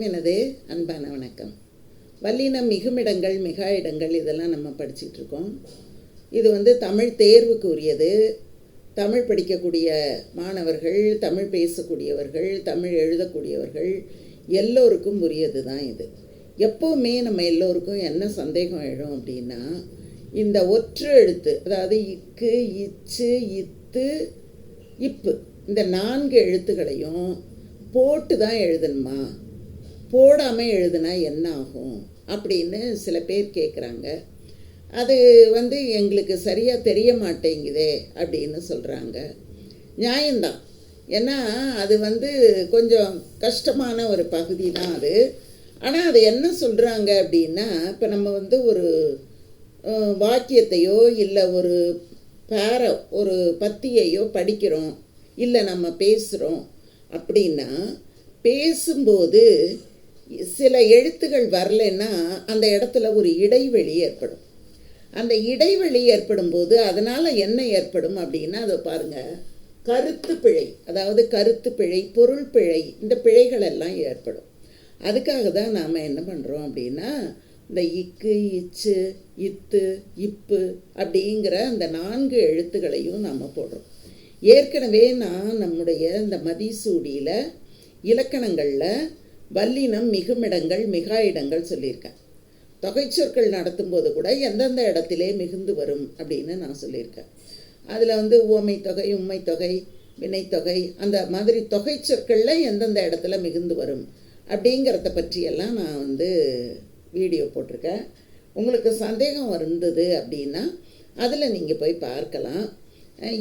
எனது அன்பான வணக்கம். வல்லினம் மிகுமிடங்கள் மிகா இடங்கள் இதெல்லாம் நம்ம படிச்சுட்டு இருக்கோம் இது வந்து தமிழ் தேர்வுக்கு உரியது தமிழ் படிக்கக்கூடிய மாணவர்கள் தமிழ் பேசக்கூடியவர்கள் தமிழ் எழுதக்கூடியவர்கள் எல்லோருக்கும் உரியது தான் இது. எப்போவுமே நம்ம எல்லோருக்கும் என்ன சந்தேகம் எழும் அப்படின்னா இந்த ஒற்று எழுத்து அதாவது இக்கு இச்சு இத்து இப்பு இந்த நான்கு எழுத்துக்களையும் போட்டு தான் எழுதணுமா? போடாமல் எழுதுனா என்ன ஆகும் அப்படின்னு சில பேர் கேட்குறாங்க அது வந்து எங்களுக்கு சரியாக தெரிய மாட்டேங்குதே அப்படின்னு சொல்கிறாங்க நியாயம்தான். ஏன்னா அது வந்து கொஞ்சம் கஷ்டமான ஒரு பகுதி தான் அது. ஆனால் அது என்ன சொல்கிறாங்க அப்படின்னா இப்போ நம்ம வந்து ஒரு வாக்கியத்தையோ இல்லை ஒரு பேர ஒரு பத்தியையோ படிக்கிறோம் இல்லை நம்ம பேசுகிறோம் அப்படின்னா பேசும்போது சில எழுத்துகள் வரலைன்னா அந்த இடத்துல ஒரு இடைவெளி ஏற்படும். அந்த இடைவெளி ஏற்படும் போது அதனால் என்ன ஏற்படும் அப்படின்னா அதை பாருங்கள் கருத்து பிழை அதாவது கருத்து பிழை பொருள் பிழை இந்த பிழைகள் எல்லாம் ஏற்படும். அதுக்காக தான் நாம் என்ன பண்ணுறோம் அப்படின்னா இந்த இக்கு இச்சு இத்து இப்பு அப்படிங்கிற அந்த நான்கு எழுத்துக்களையும் நாம் போடுறோம். ஏற்கனவே நான் நம்முடைய இந்த மதிசூடியில் இலக்கணங்களில் வல்லினம் மிகுமிடங்கள் மிகா இடங்கள் சொல்லியிருக்கேன். தொகைச்சொற்கள் நடத்தும்போது கூட எந்தெந்த இடத்திலே மிகுந்து வரும் அப்படின்னு நான் சொல்லியிருக்கேன். அதில் வந்து உவமை தொகை உண்மை தொகை வினைத்தொகை அந்த மாதிரி தொகை சொற்களில் எந்தெந்த இடத்துல மிகுந்து வரும் அப்படிங்கிறத பற்றியெல்லாம் நான் வந்து வீடியோ போட்டிருக்கேன். உங்களுக்கு சந்தேகம் இருந்தது அப்படின்னா அதில் நீங்கள் போய் பார்க்கலாம்.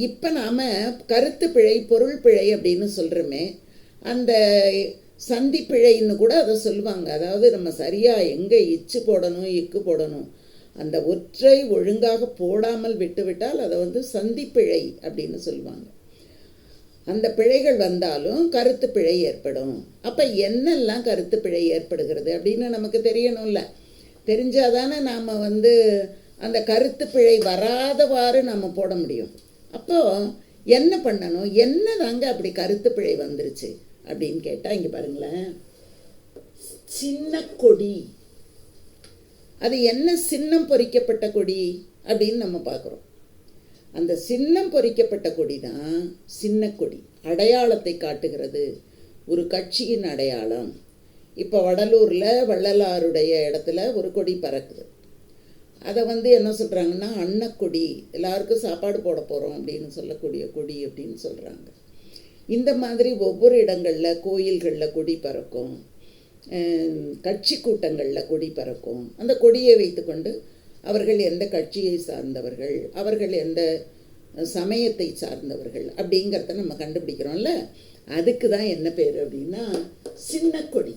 இப்போ நாம் கருத்து பிழை பொருள் பிழை அப்படின்னு சொல்கிறோமே அந்த சந்திப்பிழைன்னு கூட அதை சொல்லுவாங்க. அதாவது நம்ம சரியாக எங்கே இச்சு போடணும் இக்கு போடணும் அந்த ஒற்றை ஒழுங்காக போடாமல் விட்டுவிட்டால் அதை வந்து சந்திப்பிழை அப்படின்னு சொல்லுவாங்க. அந்த பிழைகள் வந்தாலும் கருத்து பிழை ஏற்படும். அப்போ என்னெல்லாம் கருத்து பிழை ஏற்படுகிறது அப்படின்னு நமக்கு தெரியணும்ல. தெரிஞ்சாதானே நாம் வந்து அந்த கருத்து பிழை வராதவாறு நம்ம போட முடியும். அப்போது என்ன பண்ணணும்? என்ன தாங்க அப்படி கருத்து பிழை வந்துருச்சு? அப்படின்னு கேட்டால் இங்கே பாருங்களேன். சின்ன கொடி. அது என்ன சின்னம் பொறிக்கப்பட்ட கொடி அப்படின்னு நம்ம பார்க்குறோம். அந்த சின்னம் பொறிக்கப்பட்ட கொடி தான் சின்ன கொடி. அடையாளத்தை காட்டுகிறது ஒரு கட்சியின் அடையாளம். இப்போ வடலூரில் வள்ளலாருடைய இடத்துல ஒரு கொடி பறக்குது. அதை வந்து என்ன சொல்கிறாங்கன்னா அன்னக்கொடி. எல்லாருக்கும் சாப்பாடு போட போகிறோம் அப்படின்னு சொல்லக்கூடிய கொடி அப்படின்னு சொல்கிறாங்க இந்த மாதிரி ஒவ்வொரு இடங்களில் கோயில்களில் கொடி பறக்கும் கட்சி கூட்டங்களில் கொடி பறக்கும். அந்த கொடியை வைத்துக்கொண்டு அவர்கள் எந்த கட்சியை சார்ந்தவர்கள் அவர்கள் எந்த சமயத்தை சார்ந்தவர்கள் அப்படிங்கிறத நம்ம கண்டுபிடிக்கிறோம்ல. அதுக்கு தான் என்ன பேர் அப்படின்னா சின்ன கொடி.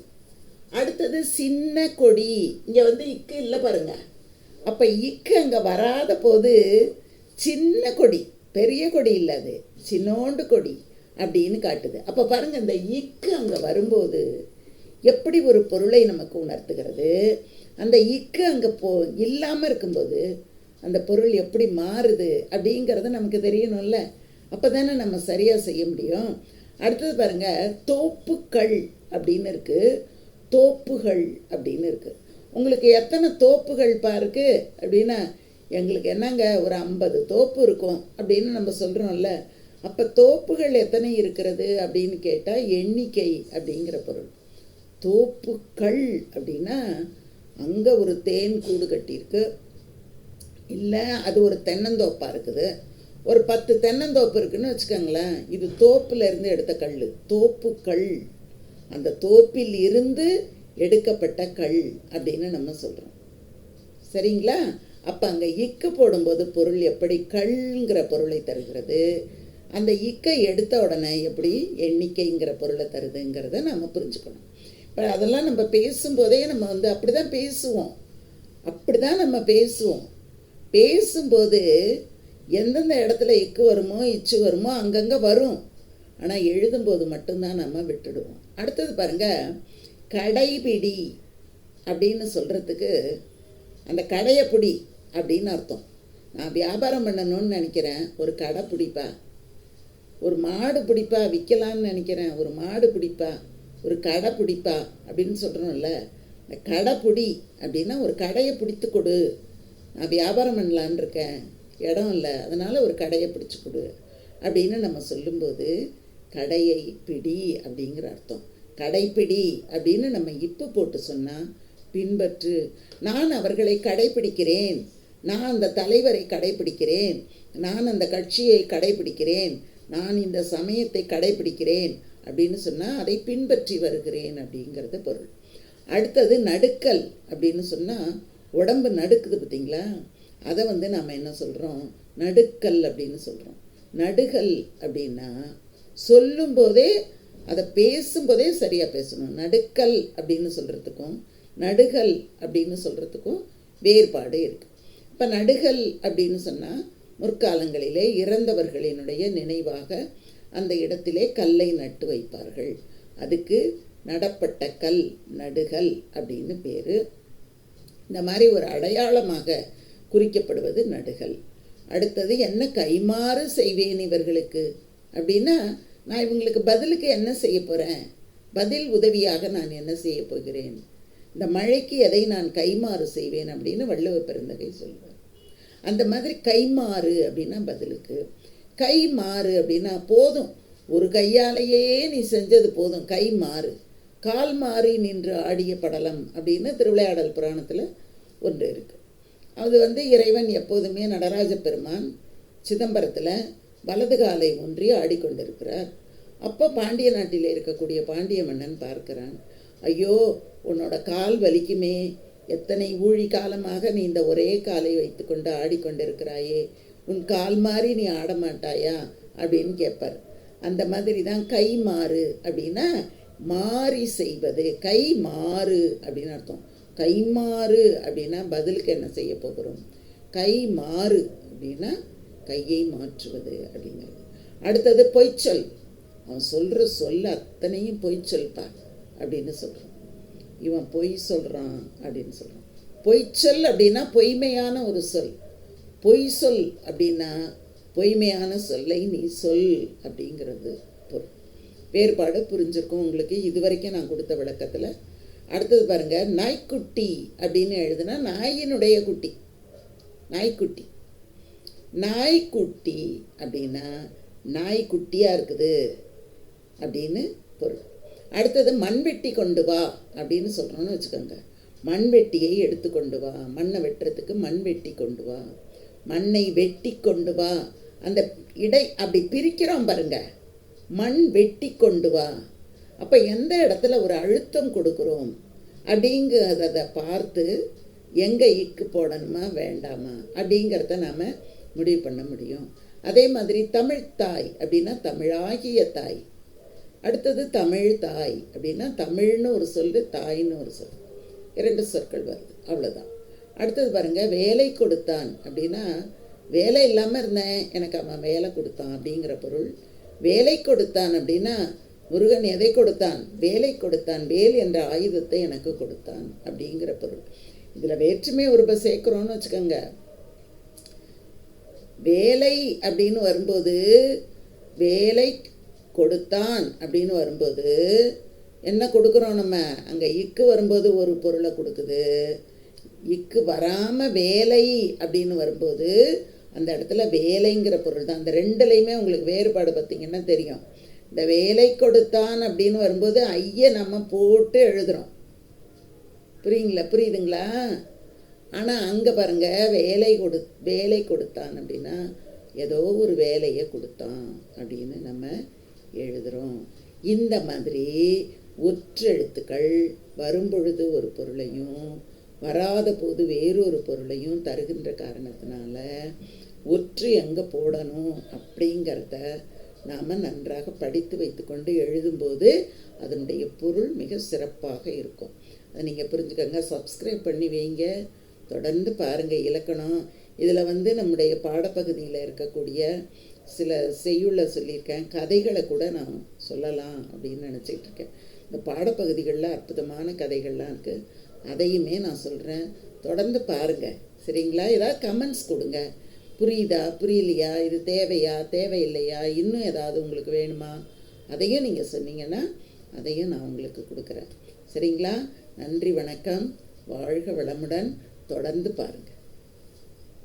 அடுத்தது சின்ன கொடி. இங்கே வந்து இக்கு இல்லை பாருங்க. அப்போ இக்கு அங்கே வராத போது சின்ன கொடி பெரிய கொடி இல்லை அது. சின்னோண்டு கொடி. அப்படின்னு காட்டுது. அப்போ பாருங்க இந்த இக்கு அங்கே வரும்போது எப்படி ஒரு பொருளை நமக்கு உணர்த்துகிறது? அந்த இக்கு அங்கே போ இல்லாமல் இருக்கும்போது அந்த பொருள் எப்படி மாறுது அப்படிங்கிறத நமக்கு தெரியணும்ல. அப்போ தானே நம்ம சரியாக செய்ய முடியும். அடுத்தது பாருங்க தோப்புக்கள் அப்படின்னு இருக்குது தோப்புகள் அப்படின்னு இருக்குது உங்களுக்கு எத்தனை தோப்புகள் பாருக்கு அப்படின்னா எங்களுக்கு என்னங்க ஒரு ஐம்பது தோப்பு இருக்கும் அப்படின்னு நம்ம சொல்கிறோம்ல அப்போ தோப்புகள் எத்தனை இருக்கிறது அப்படின்னு கேட்டால் எண்ணிக்கை அப்படிங்கிற பொருள். தோப்புக்கள் அப்படின்னா அங்கே ஒரு தேன் கூடு கட்டியிருக்கு. இல்லை அது ஒரு தென்னந்தோப்பாக இருக்குது. ஒரு பத்து தென்னந்தோப்பு இருக்குன்னு வச்சுக்கோங்களேன். இது தோப்புலேருந்து எடுத்த கல் தோப்புக்கள் அந்த தோப்பில் இருந்து எடுக்கப்பட்ட கல் அப்படின்னு நம்ம சொல்கிறோம் சரிங்களா? அப்போ அங்கே இக்கு போடும்போது பொருள் எப்படி? கல்ங்கிற பொருளை தருகிறது. அந்த இக்கை எடுத்த உடனே எப்படி எண்ணிக்கைங்கிற பொருளை தருதுங்கிறத நம்ம புரிஞ்சுக்கணும். இப்போ அதெல்லாம் நம்ம பேசும்போதே நம்ம வந்து அப்படி தான் பேசுவோம். அப்படி தான் நம்ம பேசுவோம். பேசும்போது எந்தெந்த இடத்துல இக்கு வருமோ இச்சு வருமோ அங்கங்கே வரும். ஆனால் எழுதும்போது மட்டும்தான் நம்ம விட்டுடுவோம். அடுத்தது பாருங்கள் கடைபிடி அப்படின்னு சொல்கிறதுக்கு அந்த கடையை பிடி அப்படின்னு அர்த்தம். நான் வியாபாரம் பண்ணணும்னு நினைக்கிறேன். ஒரு கடை பிடிப்பா? ஒரு மாடு பிடிப்பா விற்கலான்னு நினைக்கிறேன். ஒரு மாடு பிடிப்பா ஒரு கடை பிடிப்பா அப்படின்னு சொல்கிறோம்ல இந்த கடை பிடி அப்படின்னா ஒரு கடையை பிடித்து கொடு. நான் வியாபாரம் பண்ணலான்னு இருக்கேன். இடம் இல்லை. அதனால் ஒரு கடையை பிடிச்சி கொடு அப்படின்னு நம்ம சொல்லும்போது கடையை பிடி அப்படிங்கிற அர்த்தம். கடைப்பிடி அப்படின்னு நம்ம இப்போ போட்டு சொன்னால் பின்பற்று. நான் அவர்களை கடைப்பிடிக்கிறேன் நான் அந்த தலைவரை கடைப்பிடிக்கிறேன் நான் அந்த கட்சியை கடைப்பிடிக்கிறேன் நான் இந்த சமயத்தை கடைப்பிடிக்கிறேன் அப்படின்னு சொன்னால் அதை பின்பற்றி வருகிறேன் அப்படிங்கிறது பொருள். அடுத்தது நடுக்கல் அப்படின்னு சொன்னால் உடம்பு நடுக்குது பார்த்தீங்களா? அதை வந்து நாம் என்ன சொல்கிறோம் நடுக்கல் அப்படின்னு சொல்கிறோம் நடுகல் அப்படின்னா சொல்லும்போதே அதை பேசும்போதே சரியாக பேசணும். நடுக்கல் அப்படின்னு சொல்கிறதுக்கும் நடுகல் அப்படின்னு சொல்கிறதுக்கும் வேறுபாடு இருக்குது இப்போ நடுகல் அப்படின்னு சொன்னால் முற்காலங்களிலே இறந்தவர்களினுடைய நினைவாக அந்த இடத்திலே கல்லை நட்டு வைப்பார்கள். அதுக்கு நடப்பட்ட கல் நடுகல் அப்படின்னு பேர். இந்த மாதிரி ஒரு அடையாளமாக குறிக்கப்படுவது நடுகல். அடுத்தது என்ன கைமாறு செய்வேன் இவர்களுக்கு? அப்படின்னா நான் இவங்களுக்கு பதிலுக்கு என்ன செய்ய போகிறேன் பதில் உதவியாக நான் என்ன செய்ய போகிறேன்? இந்த மழைக்கு எதை நான் கைமாறு செய்வேன் அப்படின்னு வள்ளுவ பெருந்தகை சொல்வார் அந்த மாதிரி கைமாறு அப்படின்னா பதிலுக்கு. கை மாறு அப்படின்னா போதும். ஒரு கையாலேயே நீ செஞ்சது போதும். கை மாறு. கால் மாறி நின்று ஆடிய படலம் அப்படின்னு திருவிளையாடல் புராணத்தில் ஒன்று இருக்குது அது வந்து இறைவன் எப்போதுமே நடராஜ பெருமான் சிதம்பரத்தில் வலது காலை ஒன்றி ஆடிக்கொண்டிருக்கிறார். அப்போ பாண்டிய நாட்டில் இருக்கக்கூடிய பாண்டிய மன்னன் பார்க்கிறான் ஐயோ உன்னோட கால் வலிக்குமே. எத்தனை ஊழி காலமாக நீ இந்த ஒரே காலை வைத்துக்கொண்டு ஆடிக்கொண்டிருக்கிறாயே? உன் கால் மாறி நீ ஆட மாட்டாயா அப்படின்னு கேட்பார். அந்த மாதிரி தான் கை மாறு அப்படின்னா மாறி செய்வது. கை மாறு அப்படின்னு அர்த்தம். கை மாறு அப்படின்னா பதிலுக்கு என்ன செய்ய போகிறோம்? கை மாறு அப்படின்னா கையை மாற்றுவது அப்படிங்கிறது. அடுத்தது பொய்ச்சொல். அவன் சொல்கிற சொல் அத்தனையும் பொய்ச்சொல்பா அப்படின்னு சொல்கிறான் இவன் பொய் சொல்கிறான் அப்படின்னு சொல்கிறான் பொய்ச்சொல் அப்படின்னா பொய்மையான ஒரு சொல். பொய் சொல் அப்படின்னா பொய்மையான சொல்லை நீ சொல் அப்படிங்கிறது பொருள். வேறுபாடு புரிஞ்சிருக்கும் உங்களுக்கு. இது வரைக்கும் நான் கொடுத்த விளக்கத்தில். அடுத்தது பாருங்க நாய்க்குட்டி அப்படின்னு எழுதுனா நாயினுடைய குட்டி. நாய்க்குட்டி. நாய்க்குட்டி அப்படின்னா நாய்க்குட்டியாக இருக்குது அப்படின்னு பொருள். அடுத்தது மண்வெட்டி கொண்டு வா அப்படின்னு சொல்கிறோன்னு வச்சுக்கோங்க. மண்வெட்டியை எடுத்து கொண்டு வா. மண்ணை வெட்டுறதுக்கு மண்வெட்டி கொண்டு வா. மண்ணை வெட்டி கொண்டு வா. அந்த இடை அப்படி பிரிக்கிறோம் பாருங்க. மண் வெட்டி கொண்டு வா. அப்போ எந்த இடத்துல ஒரு அழுத்தம் கொடுக்குறோம் அப்படிங்கிறத பார்த்து எங்கே இக்கு போடணுமா வேண்டாமா அப்படிங்கிறத நாம் முடிவு பண்ண முடியும். அதே மாதிரி தமிழ் தாய் அப்படின்னா தமிழாகிய தாய். அடுத்தது தமிழ் தாய் அப்படின்னா தமிழ்னு ஒரு சொல் தாய்னு ஒரு சொல். இரண்டு சொற்கள் வருது அவ்வளோதான் அடுத்தது பாருங்கள் வேலை கொடுத்தான் அப்படின்னா வேலை இல்லாமல் இருந்தேன் எனக்கு அவன் வேலை கொடுத்தான் அப்படிங்கிற பொருள். வேலை கொடுத்தான் அப்படின்னா முருகன் எதை கொடுத்தான்? வேலை கொடுத்தான் வேல் என்ற ஆயுதத்தை எனக்கு கொடுத்தான் அப்படிங்கிற பொருள். இதில் வேற்றுமை உருப சேர்க்குறோன்னு வச்சுக்கோங்க. வேலை அப்படின்னு வரும்போது வேலை கொடுத்தான் அப்படின்னு வரும்போது என்ன கொடுக்குறோம் நம்ம? அங்கே இக்கு வரும்போது ஒரு பொருளை கொடுக்குது. இக்கு வராமல் வேலை அப்படின்னு வரும்போது அந்த இடத்துல வேலைங்கிற பொருள் தான். அந்த ரெண்டுலேயுமே உங்களுக்கு வேறுபாடு பார்த்தீங்கன்னா தெரியும். இந்த வேலை கொடுத்தான் அப்படின்னு வரும்போது ஐய நம்ம போட்டு எழுதுகிறோம் புரியுங்களா? புரியுதுங்களா? ஆனால் அங்கே பாருங்க வேலை கொடு வேலை கொடுத்தான் அப்படின்னா ஏதோ ஒரு வேலையை கொடுத்தான் அப்படின்னு நம்ம எழுதுகிறோம் இந்த மாதிரி ஒற்றெழுத்துக்கள் வரும்பொழுது ஒரு பொருளையும் வராத போது வேறொரு பொருளையும் தருகின்ற காரணத்தினால ஒற்று எங்கே போடணும் அப்படிங்கிறத நாம் நன்றாக படித்து வைத்துக்கொண்டு எழுதும்போது அதனுடைய பொருள் மிக சிறப்பாக இருக்கும். அதை நீங்கள் புரிஞ்சுக்கோங்க சப்ஸ்கிரைப் பண்ணி வைங்க. தொடர்ந்து பாருங்கள் இலக்கணம். இதில் வந்து நம்முடைய பாடப்பகுதியில் இருக்கக்கூடிய சில செய்யுள்ள சொல்லியிருக்கேன். கதைகளை கூட நான் சொல்லலாம் அப்படின்னு நினச்சிட்டு இருக்கேன் இந்த பாடப்பகுதிகளில் அற்புதமான கதைகள்லாம் இருக்குது அதையுமே நான் சொல்கிறேன் தொடர்ந்து பாருங்கள் சரிங்களா? ஏதாவது கமெண்ட்ஸ் கொடுங்க. புரியுதா? புரியலையா? இது தேவையா? தேவையில்லையா? இன்னும் ஏதாவது உங்களுக்கு வேணுமா? அதையும் நீங்கள் சொன்னீங்கன்னா அதையும் நான் உங்களுக்கு கொடுக்குறேன். சரிங்களா? நன்றி வணக்கம். வாழ்க வளமுடன். தொடர்ந்து பாருங்கள்